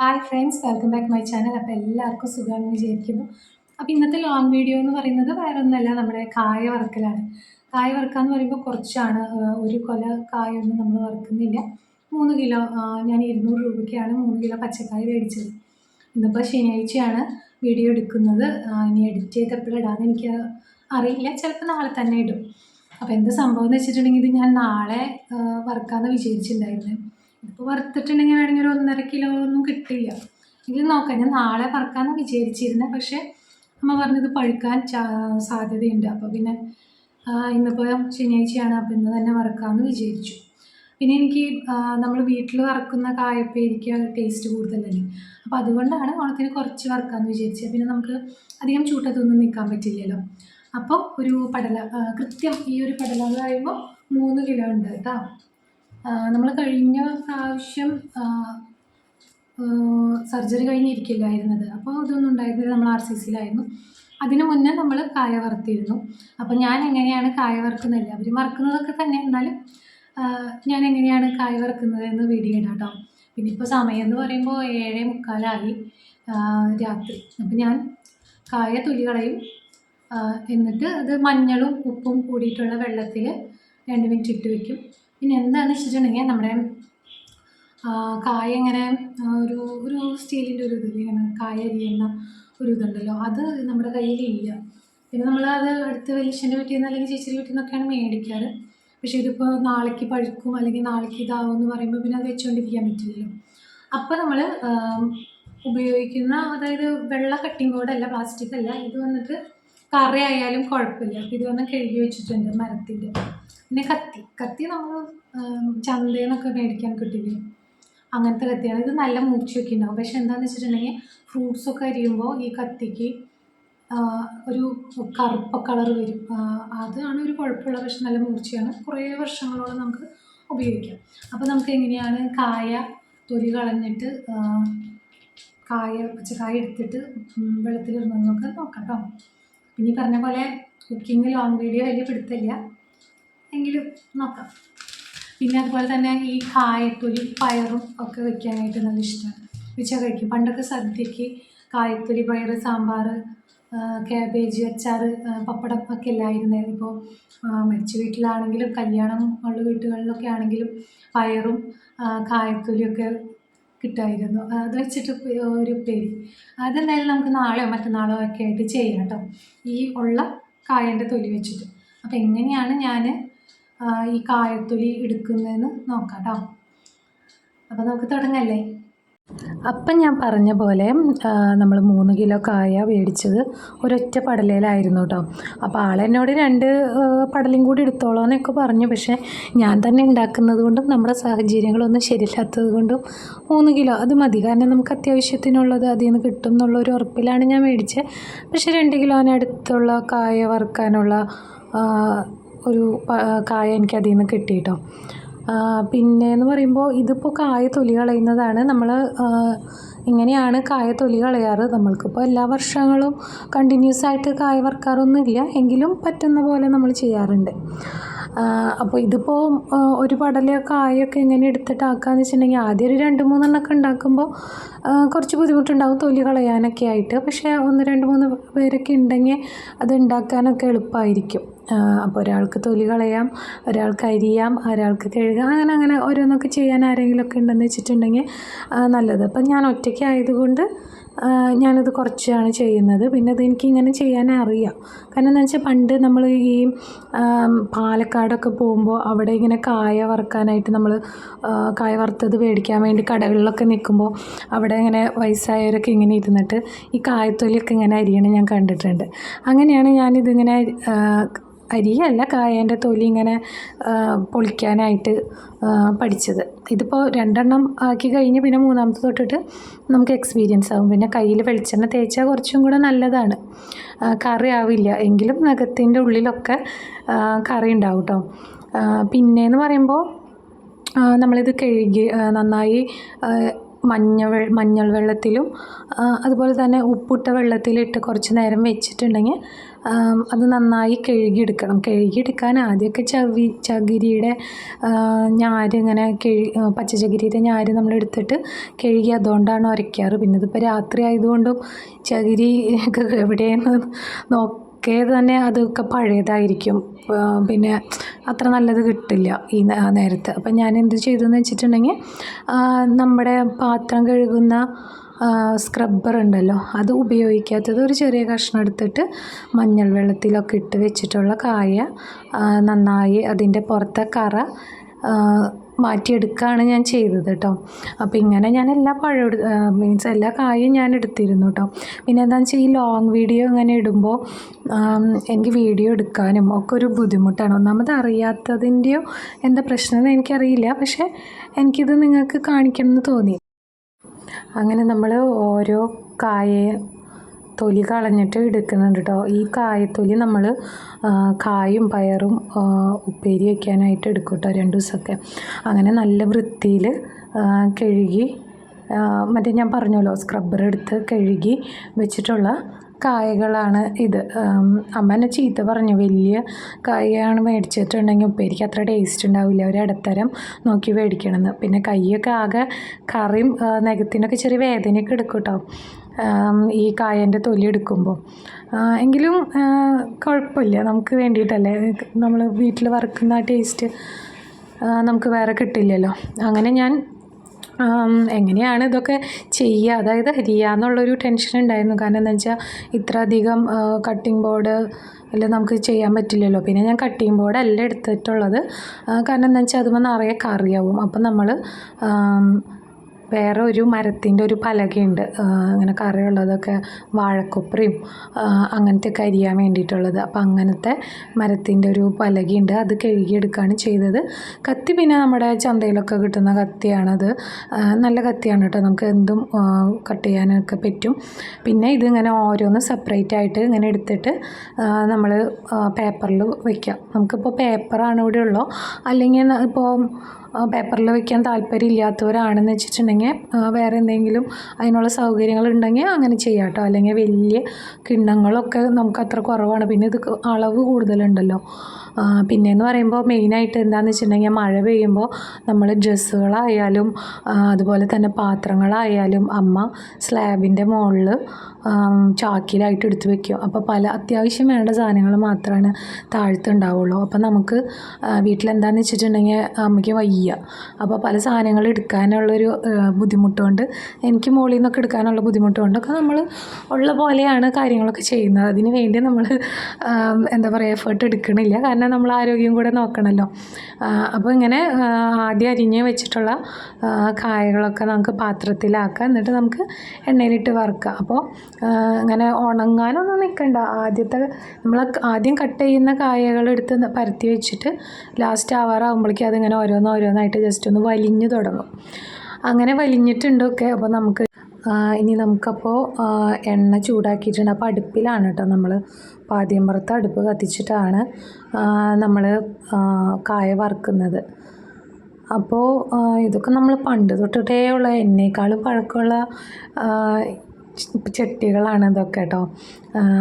Hi friends welcome back my channel അപ്പോൾ എല്ലാവർക്കും സുഖമാണെന്ന് വിചാരിക്കുന്നു. അപ്പോൾ ഇന്നത്തെ ലോങ് വീഡിയോ എന്ന് പറയുന്നത് വേറെ ഒന്നല്ല നമ്മുടെ കായ വറുക്കലാണ്. കായ വറുക്കുക എന്ന് പറയുമ്പോൾ കുറച്ചാണ് ഒരു കൊല കായൊന്നും നമ്മൾ വറുക്കുന്നില്ല. മൂന്ന് കിലോ ഞാൻ ഇരുന്നൂറ് രൂപയ്ക്കാണ് മൂന്ന് കിലോ പച്ചക്കായ മേടിച്ചത്. ഇന്നിപ്പോൾ ശനിയാഴ്ചയാണ് വീഡിയോ എടുക്കുന്നത്. ഇനി എഡിറ്റ് ചെയ്ത് എപ്പോഴിടാന്ന് എനിക്ക് അറിയില്ല. ചിലപ്പോൾ നാളെ തന്നെ ഇടും. അപ്പോൾ എന്ത് സംഭവം എന്ന് വെച്ചിട്ടുണ്ടെങ്കിൽ ഇത് ഞാൻ നാളെ വറുക്കാമെന്ന് വിചാരിച്ചിട്ടുണ്ടായിരുന്നു. ഇപ്പോൾ വറുത്തിട്ടുണ്ടെങ്കിൽ വേണമെങ്കിൽ ഒരു ഒന്നര കിലോ ഒന്നും കിട്ടില്ല. ഇത് നോക്കാം ഞാൻ നാളെ വറുക്കാമെന്ന് വിചാരിച്ചിരുന്നത് പക്ഷേ അമ്മ പറഞ്ഞത് പഴുക്കാൻ സാധ്യതയുണ്ട്. അപ്പോൾ പിന്നെ ഇന്നിപ്പോ ശനിയാഴ്ചയാണ് അപ്പോൾ ഇന്ന് തന്നെ വറുക്കാമെന്ന് വിചാരിച്ചു. പിന്നെ എനിക്ക് നമ്മൾ വീട്ടിൽ വറക്കുന്ന കായപ്പേരിക്ക് ടേസ്റ്റ് കൂടുതലല്ലേ? അപ്പോൾ അതുകൊണ്ടാണ് ഓണത്തിന് കുറച്ച് വറുക്കാമെന്ന് വിചാരിച്ചത് പിന്നെ നമുക്ക് അധികം ചൂട്ടത്തൊന്നും നിൽക്കാൻ പറ്റില്ലല്ലോ. അപ്പോൾ ഒരു പടല കൃത്യം ഈ ഒരു പടല മൂന്ന് കിലോ ഉണ്ട് കേട്ടോ. നമ്മൾ കഴിഞ്ഞ പ്രാവശ്യം സർജറി കഴിഞ്ഞിരിക്കില്ലായിരുന്നത് അപ്പോൾ ഇതൊന്നും ഉണ്ടായിരുന്നില്ല. നമ്മൾ ആർ സി സിയിലായിരുന്നു. അതിനു മുന്നേ നമ്മൾ കായ വറുത്തിരുന്നു. അപ്പോൾ ഞാൻ എങ്ങനെയാണ് കായ വറുക്കുന്നില്ല അവർ വറുക്കുന്നതൊക്കെ തന്നെ. എന്നാലും ഞാൻ എങ്ങനെയാണ് കായ വറുക്കുന്നത് എന്ന് വീഡിയോ ഇടാം കേട്ടോ. പിന്നെ ഇപ്പോൾ സമയം എന്ന് പറയുമ്പോൾ ഏഴേ മുക്കാലായി. രാത്രി. അപ്പോൾ ഞാൻ കായ തൊലി കളയും. എന്നിട്ട് അത് മഞ്ഞളും ഉപ്പും കൂടിയിട്ടുള്ള വെള്ളത്തിൽ രണ്ട് മിനിറ്റ് ഇട്ട് വെക്കും. പിന്നെ എന്താണെന്ന് വെച്ചിട്ടുണ്ടെങ്കിൽ നമ്മുടെ കായ ഇങ്ങനെ ഒരു ഒരു സ്റ്റീലിന്റെ ഒരു ഇതിൽ ഇങ്ങനെ കായ അരിയുന്ന ഒരു ഇതുണ്ടല്ലോ. അത് നമ്മുടെ കയ്യിലില്ല. പിന്നെ നമ്മൾ അത് അടുത്ത് വലിയച്ഛന്റെ വീട്ടിൽ നിന്ന് അല്ലെങ്കിൽ ചേച്ചിയുടെ വീട്ടിൽ നിന്നൊക്കെയാണ് മേടിക്കാറ്. പക്ഷേ ഇതിപ്പോൾ നാളേക്ക് പഴുക്കും അല്ലെങ്കിൽ നാളേക്ക് ഇതാവും എന്ന് പറയുമ്പോൾ പിന്നെ അത് വെച്ചുകൊണ്ടിരിക്കാൻ പറ്റില്ലല്ലോ. അപ്പോൾ നമ്മൾ ഉപയോഗിക്കുന്ന അതായത് വെള്ള കട്ടിംഗ് ബോർഡല്ല പ്ലാസ്റ്റിക് അല്ല ഇത് വന്നിട്ട് കറി ആയാലും കുഴപ്പമില്ല. അപ്പോൾ ഇത് വന്ന് കഴുകി വെച്ചിട്ടുണ്ട് മരത്തിന്റെ. പിന്നെ കത്തി. കത്തി നമ്മൾ ചന്തയിൽ നിന്നൊക്കെ മേടിക്കാൻ കിട്ടില്ലേ? അങ്ങനത്തെ കത്തിയാണ്. ഇത് നല്ല മൂർച്ചയൊക്കെ ഉണ്ടാവും. പക്ഷെ എന്താണെന്ന് വെച്ചിട്ടുണ്ടെങ്കിൽ ഫ്രൂട്ട്സൊക്കെ അരിയുമ്പോൾ ഈ കത്തിക്ക് ഒരു കറുപ്പ് കളർ വരും. അതാണ് ഒരു കുഴപ്പമുള്ള പക്ഷെ നല്ല മൂർച്ചയാണ്. കുറേ വർഷങ്ങളോളം നമുക്ക് ഉപയോഗിക്കാം. അപ്പോൾ നമുക്ക് എങ്ങനെയാണ് കായ തൊലി കളഞ്ഞിട്ട് കായ പച്ചക്കായ എടുത്തിട്ട് വെള്ളത്തിലിടുന്നത് നമുക്ക് നോക്കാം കേട്ടോ ഇനി പറഞ്ഞ പോലെ കുക്കിംഗ് ലോങ് വീഡിയോ വലിയ പിടുത്തമില്ല. എങ്കിലും നോക്കാം. പിന്നെ അതുപോലെ തന്നെ ഈ കായത്തൊലി പയറും ഒക്കെ വെക്കാനായിട്ട് നല്ല ഇഷ്ടമാണ് വെച്ചാൽ കഴിക്കും പണ്ടൊക്കെ സദ്യക്ക് കായത്തൊലി പയർ സാമ്പാർ ക്യാബേജ് അച്ചാർ പപ്പടം ഒക്കെ ഇല്ലായിരുന്നേ ഇപ്പോൾ മരിച്ച വീട്ടിലാണെങ്കിലും കല്യാണം ഉള്ള വീട്ടുകളിലൊക്കെ ആണെങ്കിലും പയറും കായത്തൊലിയൊക്കെ കിട്ടുമായിരുന്നു അത് വെച്ചിട്ട് ഒരു പേര്. അതെന്തായാലും നമുക്ക് നാളെയോ മറ്റന്നാളോ ഒക്കെ ആയിട്ട് ചെയ്യാം കേട്ടോ. ഈ ഉള്ള കായന്റെ തൊലി വെച്ചിട്ട്. അപ്പോൾ എങ്ങനെയാണ് ഞാൻ ഈ കായത്തൊലി എടുക്കുന്നതെന്ന് നോക്കാം കേട്ടോ അപ്പോൾ നമുക്ക് തുടങ്ങല്ലേ? അപ്പം ഞാൻ പറഞ്ഞ പോലെ നമ്മൾ മൂന്ന് കിലോ കായ മേടിച്ചത് ഒരൊറ്റ പടലയിലായിരുന്നു കേട്ടോ അപ്പോൾ ആളെന്നോട് രണ്ട് പടലും കൂടി എടുത്തോളാം എന്നൊക്കെ പറഞ്ഞു. പക്ഷേ ഞാൻ തന്നെ ഉണ്ടാക്കുന്നത് കൊണ്ടും നമ്മുടെ സാഹചര്യങ്ങളൊന്നും ശരിയില്ലാത്തത് കൊണ്ടും മൂന്ന് കിലോ. അത് മതി. കാരണം നമുക്ക് അത്യാവശ്യത്തിനുള്ളത് അതിൽ നിന്ന് കിട്ടും എന്നുള്ള ഒരു ഉറപ്പിലാണ് ഞാൻ മേടിച്ചത് പക്ഷേ രണ്ട് കിലോനടുത്തുള്ള കായ വറുക്കാനുള്ള ഒരു കായ എനിക്ക് അതിൽ നിന്ന് കിട്ടി കേട്ടോ പിന്നെ എന്ന് പറയുമ്പോൾ ഇതിപ്പോൾ കായ തൊലി കളയുന്നതാണ്. നമ്മൾ ഇങ്ങനെയാണ് കായ തൊലി കളയാറ്. നമ്മൾക്കിപ്പോൾ എല്ലാ വർഷങ്ങളും കണ്ടിന്യൂസ് ആയിട്ട് കായ വറുക്കാറൊന്നുമില്ല. എങ്കിലും പറ്റുന്ന പോലെ നമ്മൾ ചെയ്യാറുണ്ട്. അപ്പോൾ ഇതിപ്പോൾ ഒരു പടല കായൊക്കെ എങ്ങനെ എടുത്തിട്ട് ആക്കാന്ന് വെച്ചിട്ടുണ്ടെങ്കിൽ ആദ്യം ഒരു രണ്ട് മൂന്നെണ്ണമൊക്കെ ഉണ്ടാക്കുമ്പോൾ കുറച്ച് ബുദ്ധിമുട്ടുണ്ടാവും തൊലി കളയാനൊക്കെ ആയിട്ട്. പക്ഷേ ഒന്ന് രണ്ട് മൂന്ന് പേരൊക്കെ ഉണ്ടെങ്കിൽ അത് ഉണ്ടാക്കാനൊക്കെ എളുപ്പമായിരിക്കും അപ്പോൾ ഒരാൾക്ക് തൊലി കളയാം ഒരാൾക്ക് അരിയാം ഒരാൾക്ക് കഴുകാം അങ്ങനെ അങ്ങനെ ഓരോന്നൊക്കെ ചെയ്യാൻ ആരെങ്കിലുമൊക്കെ ഉണ്ടെന്ന് വെച്ചിട്ടുണ്ടെങ്കിൽ നല്ലത്. അപ്പം ഞാൻ ഒറ്റയ്ക്ക് ആയതുകൊണ്ട് ഞാനത് കുറച്ചാണ് ചെയ്യുന്നത്. പിന്നെ അത് എനിക്കിങ്ങനെ ചെയ്യാൻ അറിയാം കാരണം എന്താ വെച്ചാൽ പണ്ട് നമ്മൾ ഈ പാലക്കാടൊക്കെ പോകുമ്പോൾ അവിടെ ഇങ്ങനെ കായ വറുക്കാനായിട്ട് നമ്മൾ കായ വറുത്തത് മേടിക്കാൻ വേണ്ടി കടകളിലൊക്കെ നിൽക്കുമ്പോൾ അവിടെ ഇങ്ങനെ വയസ്സായവരൊക്കെ ഇങ്ങനെ ഇരുന്നിട്ട് ഈ കായത്തൊലിയൊക്കെ ഇങ്ങനെ അരിയണം ഞാൻ കണ്ടിട്ടുണ്ട്. അങ്ങനെയാണ് ഞാനിതിങ്ങനെ അരിയല്ല കായേന്റെ തൊലി ഇങ്ങനെ പൊളിക്കാനായിട്ട് പഠിച്ചത്. ഇതിപ്പോൾ രണ്ടെണ്ണം ആക്കി കഴിഞ്ഞ് പിന്നെ മൂന്നാമത്തെ തൊട്ടിട്ട് നമുക്ക് എക്സ്പീരിയൻസ് ആകും പിന്നെ കയ്യിൽ വെളിച്ചെണ്ണ തേച്ചാൽ കുറച്ചും കൂടെ നല്ലതാണ്. കറി ആവില്ല. എങ്കിലും നഖത്തിന്റെ ഉള്ളിലൊക്കെ കറി ഉണ്ടാവും കേട്ടോ പിന്നെയെന്ന് പറയുമ്പോൾ നമ്മളിത് കഴുകി നന്നായി മഞ്ഞ മഞ്ഞൾ വെള്ളത്തിലും അതുപോലെ തന്നെ ഉപ്പിട്ട വെള്ളത്തിലിട്ട് കുറച്ച് നേരം വെച്ചിട്ടുണ്ടെങ്കിൽ അത് നന്നായി കഴുകിയെടുക്കണം. കഴുകിയെടുക്കാൻ ആദ്യമൊക്കെ ചവി ചകിരിയുടെ ഞാര് ഇങ്ങനെ കഴുകി പച്ച ചകിരിയുടെ ഞാര് നമ്മൾ എടുത്തിട്ട് കഴുകി അതുകൊണ്ടാണ് ഉരയ്ക്കാറ്. പിന്നെ ഇതിപ്പോൾ രാത്രി ആയതുകൊണ്ടും ചകിരി എവിടെയെന്ന് എവിടെയെന്ന് നോക്കിയ തന്നെ അതൊക്കെ പഴയതായിരിക്കും. പിന്നെ അത്ര നല്ലത് കിട്ടില്ല ഈ നേരത്ത്. അപ്പം ഞാൻ എന്ത് ചെയ്തു എന്ന് വെച്ചിട്ടുണ്ടെങ്കിൽ നമ്മുടെ പാത്രം കഴുകുന്ന സ്ക്രബ്ബർ ഉണ്ടല്ലോ അത് ഉപയോഗിക്കാത്തത് ഒരു ചെറിയ കഷ്ണം എടുത്തിട്ട് മഞ്ഞൾ വെള്ളത്തിലൊക്കെ ഇട്ട് വെച്ചിട്ടുള്ള കായ നന്നായി അതിന്റെ പുറത്തെ കറ മാറ്റിയെടുക്കുകയാണ് ഞാൻ ചെയ്തത് കേട്ടോ അപ്പോൾ ഇങ്ങനെ ഞാൻ എല്ലാ പഴം മീൻസ് എല്ലാ കായും ഞാൻ എടുത്തിരുന്നു കേട്ടോ പിന്നെ എന്താണെന്ന് വെച്ചാൽ ഈ ലോങ് വീഡിയോ ഇങ്ങനെ ഇടുമ്പോൾ എനിക്ക് വീഡിയോ എടുക്കാനും ഒക്കെ ഒരു ബുദ്ധിമുട്ടാണ്. ഒന്നാമത് അറിയാത്തതിന്റെയോ എന്താ പ്രശ്നം എന്ന് എനിക്കറിയില്ല. പക്ഷേ എനിക്കിത് നിങ്ങൾക്ക് കാണിക്കണം എന്ന് തോന്നി. അങ്ങനെ നമ്മൾ ഓരോ കായ തൊലി കളഞ്ഞിട്ട് എടുക്കുന്നുണ്ട് കേട്ടോ ഈ കായത്തൊലി നമ്മൾ കായും പയറും ഉപ്പേരി വയ്ക്കാനായിട്ട് എടുക്കും കേട്ടോ രണ്ട് ദിവസമൊക്കെ അങ്ങനെ നല്ല വൃത്തിയിൽ കഴുകി മറ്റേ ഞാൻ പറഞ്ഞല്ലോ സ്ക്രബ്ബർ എടുത്ത് കഴുകി വെച്ചിട്ടുള്ള കായകളാണ് ഇത്. അമ്മനെ ചീത്ത പറഞ്ഞു വലിയ കായയാണ് മേടിച്ചിട്ടുണ്ടെങ്കിൽ ഉപ്പേരിക്ക് അത്ര ടേസ്റ്റ് ഉണ്ടാവില്ല. ഒരു ഇടത്തരം നോക്കി മേടിക്കണമെന്ന്. പിന്നെ കൈയൊക്കെ ആകെ കറിയും നഖത്തിനൊക്കെ ചെറിയ വേദനയൊക്കെ എടുക്കും കേട്ടോ ഈ കായന്റെ തൊലി എടുക്കുമ്പോൾ എങ്കിലും കുഴപ്പമില്ല. നമുക്ക് വേണ്ടിയിട്ടല്ലേ? നമ്മൾ വീട്ടിൽ വറുക്കുന്ന ആ ടേസ്റ്റ് നമുക്ക് വേറെ കിട്ടില്ലല്ലോ. അങ്ങനെ ഞാൻ എങ്ങനെയാണ് ഇതൊക്കെ ചെയ്യുക? അതായത് അരിയുക എന്നുള്ളൊരു ടെൻഷൻ ഉണ്ടായിരുന്നു. കാരണം എന്താ വെച്ചാൽ ഇത്ര അധികം കട്ടിംഗ് ബോർഡ് എല്ലാം നമുക്ക് ചെയ്യാൻ പറ്റില്ലല്ലോ. പിന്നെ ഞാൻ കട്ടിംഗ് ബോർഡ് അല്ല എടുത്തിട്ടുള്ളത്. കാരണം എന്താ വെച്ചാൽ അതുമ്പോൾ നിറയെ കറിയാവും. അപ്പം നമ്മൾ വേറെ ഒരു മരത്തിന്റെ ഒരു പലകയുണ്ട്. അങ്ങനെ ഇങ്ങനെ കറിയുള്ളതൊക്കെ വാഴക്കൊപ്രയും ആ, അങ്ങനത്തെ ഒക്കെ അരിയാൻ വേണ്ടിയിട്ടുള്ളത്. അപ്പം അങ്ങനത്തെ മരത്തിന്റെ ഒരു പലകയുണ്ട്. അത് കഴുകിയെടുക്കുകയാണ് ചെയ്തത്. കത്തി പിന്നെ നമ്മുടെ ചന്തയിലൊക്കെ കിട്ടുന്ന കത്തിയാണത്. നല്ല കത്തിയാണ് കേട്ടോ. നമുക്ക് എന്തും കട്ട് ചെയ്യാനൊക്കെ പറ്റും. പിന്നെ ഇതിങ്ങനെ ഓരോന്ന് സെപ്പറേറ്റ് ആയിട്ട് ഇങ്ങനെ എടുത്തിട്ട് നമ്മൾ പേപ്പറിൽ വയ്ക്കാം നമുക്കിപ്പോൾ പേപ്പറാണ് ഇവിടെ ഉള്ളോ അല്ലെങ്കിൽ ഇപ്പോൾ പേപ്പറിൽ വെക്കാൻ താല്പര്യം ഇല്ലാത്തവരാണെന്ന് വെച്ചിട്ടുണ്ടെങ്കിൽ വേറെ എന്തെങ്കിലും അതിനുള്ള സൗകര്യങ്ങൾ ഉണ്ടെങ്കിൽ അങ്ങനെ ചെയ്യാം കേട്ടോ. അല്ലെങ്കിൽ വലിയ കിണ്ണങ്ങളൊക്കെ നമുക്ക് അത്ര കുറവാണ്. പിന്നെ ഇത് അളവ് കൂടുതലുണ്ടല്ലോ. പിന്നെയെന്ന് പറയുമ്പോൾ മെയിനായിട്ട് എന്താണെന്ന് വെച്ചിട്ടുണ്ടെങ്കിൽ മഴ പെയ്യുമ്പോൾ നമ്മൾ ഡ്രസ്സുകളായാലും അതുപോലെ തന്നെ പാത്രങ്ങളായാലും അമ്മ സ്ലാബിന്റെ മുകളിൽ ചാക്കിലായിട്ട് എടുത്ത് വെക്കും അപ്പോൾ പല അത്യാവശ്യം വേണ്ട സാധനങ്ങൾ മാത്രമാണ് താഴത്ത് ഉണ്ടാവുള്ളൂ. അപ്പോൾ നമുക്ക് വീട്ടിലെന്താണെന്ന് വെച്ചിട്ടുണ്ടെങ്കിൽ അമ്മയ്ക്ക് വയ്യ. അപ്പോൾ പല സാധനങ്ങൾ എടുക്കാനുള്ളൊരു ബുദ്ധിമുട്ടുകൊണ്ട് ബുദ്ധിമുട്ട് എനിക്ക് മുകളിൽ നിന്നൊക്കെ എടുക്കാനുള്ള ബുദ്ധിമുട്ടുകൊണ്ടൊക്കെ നമ്മൾ ഉള്ള പോലെയാണ് കാര്യങ്ങളൊക്കെ ചെയ്യുന്നത്. അതിന് വേണ്ടി നമ്മൾ എന്താ പറയുക എഫേർട്ട് എടുക്കണില്ല. കാരണം നമ്മൾ ആരോഗ്യം കൂടെ നോക്കണമല്ലോ അപ്പോൾ ഇങ്ങനെ ആദ്യം അരിഞ്ഞ് വെച്ചിട്ടുള്ള കായകളൊക്കെ നമുക്ക് പാത്രത്തിലാക്കുക എന്നിട്ട് നമുക്ക് എണ്ണയിലിട്ട് വറുക്കുക അപ്പോൾ ഇങ്ങനെ ഉണങ്ങാനൊന്നും നിൽക്കണ്ട ആദ്യത്തെ നമ്മൾ ആദ്യം കട്ട് ചെയ്യുന്ന ന- പരത്തി വെച്ചിട്ട് ലാസ്റ്റ് ആവാറാകുമ്പോഴേക്കും അതിങ്ങനെ ഓരോന്ന് ഓരോന്നായിട്ട് ജസ്റ്റ് ഒന്ന് വലിഞ്ഞു തുടങ്ങും. അങ്ങനെ വലിഞ്ഞിട്ടുണ്ടൊക്കെ അപ്പോൾ നമുക്ക് ഇനി നമുക്കപ്പോൾ എണ്ണ ചൂടാക്കിയിട്ടുണ്ട്. അപ്പോൾ അടുപ്പിലാണ് കേട്ടോ നമ്മൾ പാദ്യമ്പുറത്ത് അടുപ്പ് കത്തിച്ചിട്ടാണ് നമ്മൾ കായ വറുക്കുന്നത്. അപ്പോൾ ഇതൊക്കെ നമ്മൾ പണ്ട് തൊട്ടിട്ടേ ഉള്ള. എന്നേക്കാളും പഴക്കമുള്ള ചട്ടികളാണ് ഇതൊക്കെ കേട്ടോ.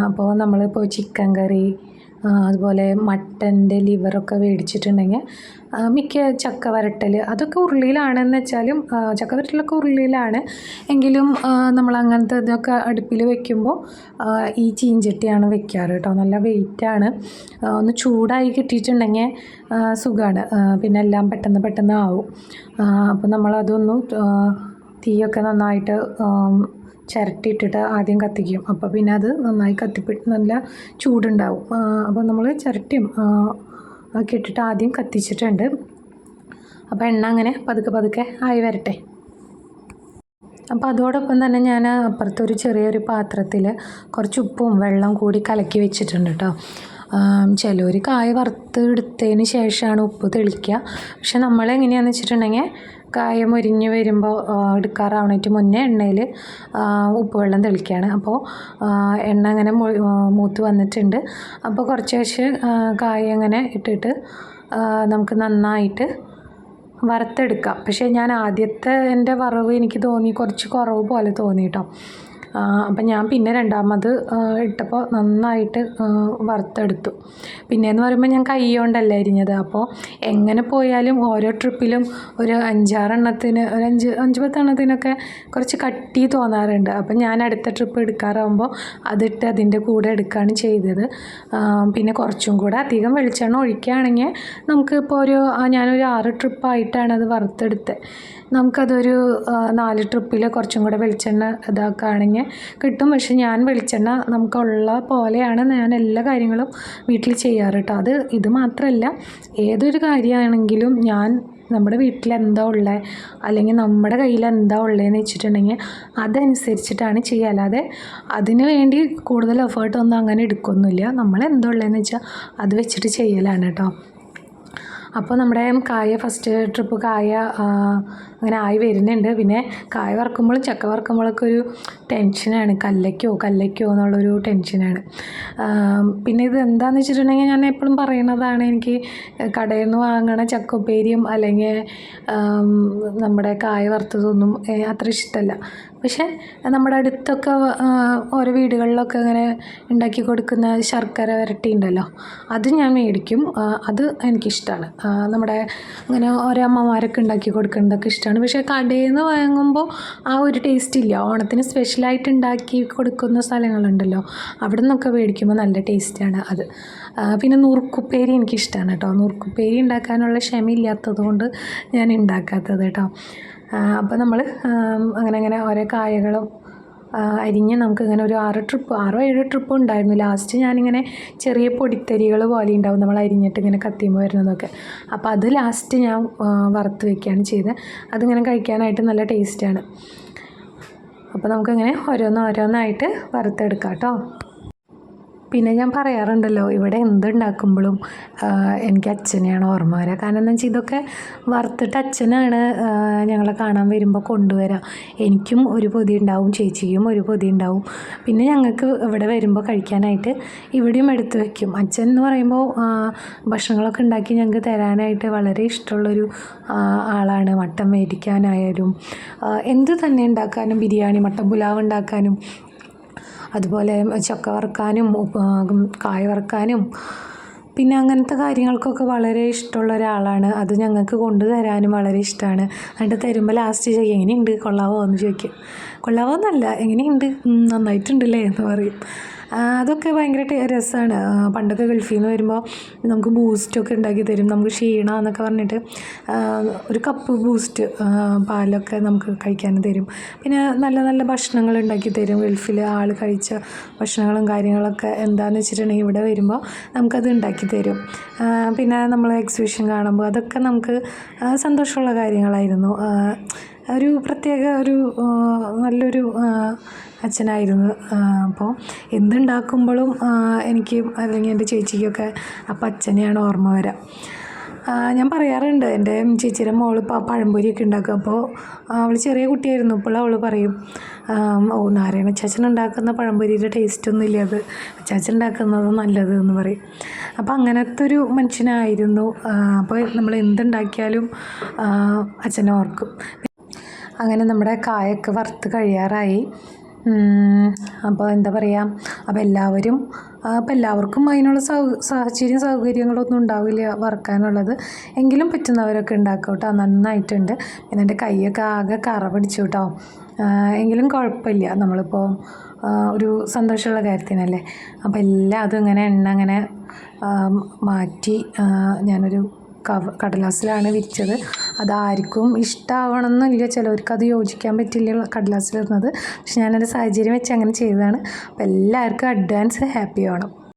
അപ്പോൾ നമ്മളിപ്പോൾ ചിക്കൻ കറി അതുപോലെ മട്ടന്റെ ലിവറൊക്കെ മേടിച്ചിട്ടുണ്ടെങ്കിൽ മിക്ക ചക്ക വരട്ടൽ അതൊക്കെ ഉരുളിയിലാണെന്ന് വെച്ചാലും ചക്ക വരട്ടലൊക്കെ ഉരുളിയിലാണ്. എങ്കിലും നമ്മൾ അങ്ങനത്തെ ഇതൊക്കെ അടുപ്പിൽ വെക്കുമ്പോൾ ഈ ചീഞ്ചട്ടിയാണ് വെക്കാറ് കേട്ടോ. നല്ല വെയിറ്റാണ് ഒന്ന് ചൂടായി കിട്ടിയിട്ടുണ്ടെങ്കിൽ സുഖമാണ് പിന്നെ എല്ലാം പെട്ടെന്ന് പെട്ടെന്ന് ആവും. അപ്പോൾ നമ്മളതൊന്നും തീയൊക്കെ നന്നായിട്ട് ചിരട്ടിയിട്ടിട്ട് ആദ്യം കത്തിക്കും. അപ്പോൾ പിന്നെ അത് നന്നായി കത്തിപ്പിട്ട് നല്ല ചൂടുണ്ടാവും. അപ്പോൾ നമ്മൾ ചിരട്ടിയും ഒക്കെ ഇട്ടിട്ട് ആദ്യം കത്തിച്ചിട്ടുണ്ട്. അപ്പോൾ എണ്ണ അങ്ങനെ പതുക്കെ പതുക്കെ ആയി വരട്ടെ. അപ്പോൾ അതോടൊപ്പം തന്നെ ഞാൻ അപ്പുറത്തൊരു ചെറിയൊരു പാത്രത്തിൽ കുറച്ച് ഉപ്പും വെള്ളം കൂടി കലക്കി വെച്ചിട്ടുണ്ട് കേട്ടോ. ചിലർ കായ വറുത്ത് എടുത്തതിന് ശേഷമാണ് ഉപ്പ് തെളിക്കുക. പക്ഷെ നമ്മൾ എങ്ങനെയാണെന്ന് വെച്ചിട്ടുണ്ടെങ്കിൽ കായ മുരിഞ്ഞ് വരുമ്പോൾ എടുക്കാറാവണേറ്റ് മുന്നേ എണ്ണയിൽ ഉപ്പ് വെള്ളം തെളിക്കുകയാണ് അപ്പോൾ എണ്ണ അങ്ങനെ മൂത്ത് വന്നിട്ടുണ്ട്. അപ്പോൾ കുറച്ച് കുറച്ച് കായ അങ്ങനെ ഇട്ടിട്ട് നമുക്ക് നന്നായിട്ട് വറുത്തെടുക്കാം. പക്ഷേ ഞാൻ ആദ്യത്തെ എന്റെ വറവ് എനിക്ക് തോന്നി കുറച്ച് കുറവ് പോലെ തോന്നി കേട്ടോ അപ്പം ഞാൻ പിന്നെ രണ്ടാമത് ഇട്ടപ്പോൾ നന്നായിട്ട് വറുത്തെടുത്തു. പിന്നെയെന്ന് പറയുമ്പോൾ ഞാൻ കൈ കൊണ്ടല്ല അരിഞ്ഞത്. അപ്പോൾ എങ്ങനെ പോയാലും ഓരോ ട്രിപ്പിലും ഒരു അഞ്ചാറെണ്ണത്തിന് ഒരു അഞ്ച് അഞ്ച് പത്തെണ്ണത്തിനൊക്കെ കുറച്ച് കട്ടി തോന്നാറുണ്ട്. അപ്പം ഞാൻ അടുത്ത ട്രിപ്പ് എടുക്കാറാകുമ്പോൾ അതിട്ട് അതിന്റെ കൂടെ എടുക്കുകയാണ് ചെയ്തത്. പിന്നെ കുറച്ചും കൂടെ അധികം വെളിച്ചെണ്ണ ഒഴിക്കുകയാണെങ്കിൽ നമുക്ക് ഇപ്പോൾ ഒരു ഞാനൊരു ആറ് ട്രിപ്പായിട്ടാണ് അത് വറുത്തെടുത്തത്. നമുക്കതൊരു നാല് ട്രിപ്പിൽ കുറച്ചും കൂടെ വെളിച്ചെണ്ണ ഇതാക്കുകയാണെങ്കിൽ കിട്ടും. പക്ഷെ ഞാൻ വെളിച്ചെണ്ണ നമുക്കുള്ള പോലെയാണ് ഞാൻ എല്ലാ കാര്യങ്ങളും വീട്ടിൽ ചെയ്യാറ് കേട്ടോ. അത് ഇത് മാത്രമല്ല ഏതൊരു കാര്യമാണെങ്കിലും ഞാൻ നമ്മുടെ വീട്ടിൽ എന്താ ഉള്ളത് അല്ലെങ്കിൽ നമ്മുടെ കയ്യിൽ എന്താ ഉള്ളതെന്ന് വെച്ചിട്ടുണ്ടെങ്കിൽ അതനുസരിച്ചിട്ടാണ് ചെയ്യുക. അല്ലാതെ അതിന് വേണ്ടി കൂടുതൽ എഫേർട്ടൊന്നും അങ്ങനെ എടുക്കൊന്നുമില്ല നമ്മൾ എന്താ ഉള്ളതെന്ന് വെച്ചാൽ അത് വെച്ചിട്ട് ചെയ്യലാണ് കേട്ടോ. അപ്പോൾ നമ്മുടെ കായ ഫസ്റ്റ് ട്രിപ്പ് കായ അങ്ങനെ ആയി വരുന്നുണ്ട്. പിന്നെ കായ വറക്കുമ്പോഴും ചക്ക വറക്കുമ്പോഴൊക്കെ ഒരു ടെൻഷനാണ്. കല്ലയ്ക്കോ കല്ലയ്ക്കോ എന്നുള്ളൊരു ടെൻഷനാണ്. പിന്നെ ഇത് എന്താണെന്ന് വെച്ചിട്ടുണ്ടെങ്കിൽ ഞാൻ എപ്പോഴും പറയുന്നതാണ് എനിക്ക് കടയിൽ നിന്ന് വാങ്ങണ ചക്കപ്പേരിയും അല്ലെങ്കിൽ നമ്മുടെ കായ വറുത്തതൊന്നും അത്ര ഇഷ്ടമല്ല. പക്ഷേ നമ്മുടെ അടുത്തൊക്കെ ഓരോ വീടുകളിലൊക്കെ ഇങ്ങനെ ഉണ്ടാക്കി കൊടുക്കുന്ന ശർക്കര വരട്ടി ഉണ്ടല്ലോ അത് ഞാൻ മേടിക്കും. അത് എനിക്കിഷ്ടമാണ്. നമ്മുടെ അങ്ങനെ ഓരോ അമ്മമാരൊക്കെ ഉണ്ടാക്കി കൊടുക്കുന്നതൊക്കെ ഇഷ്ടമാണ്. പക്ഷേ കടയിൽ നിന്ന് വാങ്ങുമ്പോൾ ആ ഒരു ടേസ്റ്റ് ഇല്ല. ഓണത്തിന് സ്പെഷ്യലായിട്ട് ഉണ്ടാക്കി കൊടുക്കുന്ന സ്ഥലങ്ങളുണ്ടല്ലോ. അവിടെ നിന്നൊക്കെ മേടിക്കുമ്പോൾ നല്ല ടേസ്റ്റാണ് അത്. പിന്നെ നുറുക്കുപ്പേരി എനിക്കിഷ്ടമാണ് കേട്ടോ. നുറുക്കുപ്പേരി ഉണ്ടാക്കാനുള്ള ക്ഷമയില്ലാത്തത് കൊണ്ട് ഞാൻ ഉണ്ടാക്കാത്തത് കേട്ടോ. അപ്പോൾ നമ്മൾ അങ്ങനെ അങ്ങനെ ഓരോ കായകളും അരിഞ്ഞ് നമുക്കിങ്ങനെ ഒരു ആറ് ട്രിപ്പ് ആറോ ഏഴോ ട്രിപ്പ് ഉണ്ടായിരുന്നു. ലാസ്റ്റ് ഞാനിങ്ങനെ ചെറിയ പൊടിത്തരികൾ പോലെ ഉണ്ടാവും. നമ്മൾ അരിഞ്ഞിട്ട് ഇങ്ങനെ കത്തിയുമ്പോൾ വരുന്നതൊക്കെ. അപ്പോൾ അത് ലാസ്റ്റ് ഞാൻ വറുത്ത് വെക്കുകയാണ് ചെയ്തത്. അതിങ്ങനെ കഴിക്കാനായിട്ട് നല്ല ടേസ്റ്റാണ് അപ്പോൾ നമുക്കിങ്ങനെ ഓരോന്ന് ഓരോന്നായിട്ട് വറുത്തെടുക്കാം കേട്ടോ. പിന്നെ ഞാൻ പറയാറുണ്ടല്ലോ ഇവിടെ എന്തുണ്ടാക്കുമ്പോഴും എനിക്ക് അച്ഛനെയാണ് ഓർമ്മ വരിക കാരണം എന്താ വെച്ചാൽ ഇതൊക്കെ വറുത്തിട്ട് അച്ഛനാണ് ഞങ്ങളെ കാണാൻ വരുമ്പോൾ കൊണ്ടുവരാം. എനിക്കും ഒരു പൊതി ഉണ്ടാവും ചേച്ചിക്കും ഒരു പൊതി ഉണ്ടാവും. പിന്നെ ഞങ്ങൾക്ക് ഇവിടെ വരുമ്പോൾ കഴിക്കാനായിട്ട് ഇവിടെയും എടുത്ത് വയ്ക്കും അച്ഛൻ എന്ന് പറയുമ്പോൾ ഭക്ഷണങ്ങളൊക്കെ ഉണ്ടാക്കി ഞങ്ങൾക്ക് തരാനായിട്ട് വളരെ ഇഷ്ടമുള്ളൊരു ആളാണ്. മട്ടൻ മേടിക്കാനായാലും എന്ത് തന്നെ ഉണ്ടാക്കാനും ബിരിയാണി മട്ടൻ പുലാവ് ഉണ്ടാക്കാനും അതുപോലെ ചക്ക വറുക്കാനും കായ വറുക്കാനും പിന്നെ അങ്ങനത്തെ കാര്യങ്ങൾക്കൊക്കെ വളരെ ഇഷ്ടമുള്ള ഒരാളാണ്. അത് ഞങ്ങൾക്ക് കൊണ്ടുതരാനും വളരെ ഇഷ്ടമാണ് എന്നിട്ട് തരുമ്പോൾ ലാസ്റ്റ് ചോദിക്കും എങ്ങനെയുണ്ട്? കൊള്ളാവോ? എന്ന് ചോദിക്കും. കൊള്ളാവോ എന്നല്ല എങ്ങനെയുണ്ട്? "ഉം, നന്നായിട്ടുണ്ടല്ലേ എന്ന് പറയും. അതൊക്കെ ഭയങ്കര രസമാണ് പണ്ടൊക്കെ ഗൾഫിൽ നിന്ന് വരുമ്പോൾ നമുക്ക് ബൂസ്റ്റൊക്കെ ഉണ്ടാക്കി തരും. നമുക്ക് ക്ഷീണം എന്നൊക്കെ പറഞ്ഞിട്ട് ഒരു കപ്പ് ബൂസ്റ്റ് പാലൊക്കെ നമുക്ക് കഴിക്കാൻ തരും. പിന്നെ നല്ല നല്ല ഭക്ഷണങ്ങൾ ഉണ്ടാക്കി തരും. ഗൾഫിൽ ആൾ കഴിച്ച ഭക്ഷണങ്ങളും കാര്യങ്ങളൊക്കെ എന്താണെന്ന് വെച്ചിട്ടുണ്ടെങ്കിൽ ഇവിടെ വരുമ്പോൾ നമുക്കത് ഉണ്ടാക്കി തരും. പിന്നെ നമ്മൾ എക്സിബിഷൻ കാണുമ്പോൾ അതൊക്കെ നമുക്ക് സന്തോഷമുള്ള കാര്യങ്ങളായിരുന്നു. ഒരു പ്രത്യേക ഒരു നല്ലൊരു അച്ഛനായിരുന്നു. അപ്പോൾ എന്തുണ്ടാക്കുമ്പോഴും എനിക്ക് അല്ലെങ്കിൽ എന്റെ ചേച്ചിക്കൊക്കെ അപ്പം അച്ഛനെയാണ് ഓർമ്മ വരിക ഞാൻ പറയാറുണ്ട് എന്റെ ചേച്ചിയുടെ പ പഴംപൊരിയൊക്കെ ഉണ്ടാക്കും. അപ്പോൾ അവൾ ചെറിയ കുട്ടിയായിരുന്നു. ഇപ്പോൾ അവൾ പറയും ഓ നാരായണ ചാച്ചൻ ഉണ്ടാക്കുന്ന പഴംപൊരിയുടെ ടേസ്റ്റ് ഒന്നും ഇല്ല അത്. ചാച്ചൻ ഉണ്ടാക്കുന്നത് നല്ലത് എന്ന് പറയും. അപ്പോൾ അങ്ങനത്തെ ഒരു മനുഷ്യനായിരുന്നു. അപ്പോൾ നമ്മൾ എന്തുണ്ടാക്കിയാലും അച്ഛനെ ഓർക്കും. അങ്ങനെ നമ്മുടെ കായൊക്കെ വറുത്ത് കഴിയാറായി. അപ്പോൾ എന്താ പറയുക അപ്പോൾ എല്ലാവരും അപ്പോൾ എല്ലാവർക്കും അതിനുള്ള സൗ സാഹചര്യം സൗകര്യങ്ങളൊന്നും ഉണ്ടാവില്ല വറുക്കാനുള്ളത്. എങ്കിലും പറ്റുന്നവരൊക്കെ ഉണ്ടാക്കും കേട്ടോ നന്നായിട്ടുണ്ട്. പിന്നെ എന്റെ കൈയൊക്കെ ആകെ കറ പിടിച്ചു കേട്ടോ എങ്കിലും കുഴപ്പമില്ല. നമ്മളിപ്പോൾ ഒരു സന്തോഷമുള്ള കാര്യത്തിനല്ലേ? അപ്പോൾ എല്ലാം അതും ഇങ്ങനെ എണ്ണ അങ്ങനെ മാറ്റി ഞാനൊരു കവ കടലാസിലാണ് വിരിച്ചത്. അതാർക്കും ഇഷ്ടമാവണമെന്നില്ല ചിലവർക്ക് അത് യോജിക്കാൻ പറ്റില്ല കടലാസിലിരുന്നത് പക്ഷെ ഞാനൊരു സാഹചര്യം വെച്ച് അങ്ങനെ ചെയ്തതാണ്. അപ്പോൾ എല്ലാവർക്കും അഡ്വാൻസ് ഹാപ്പി ആവണം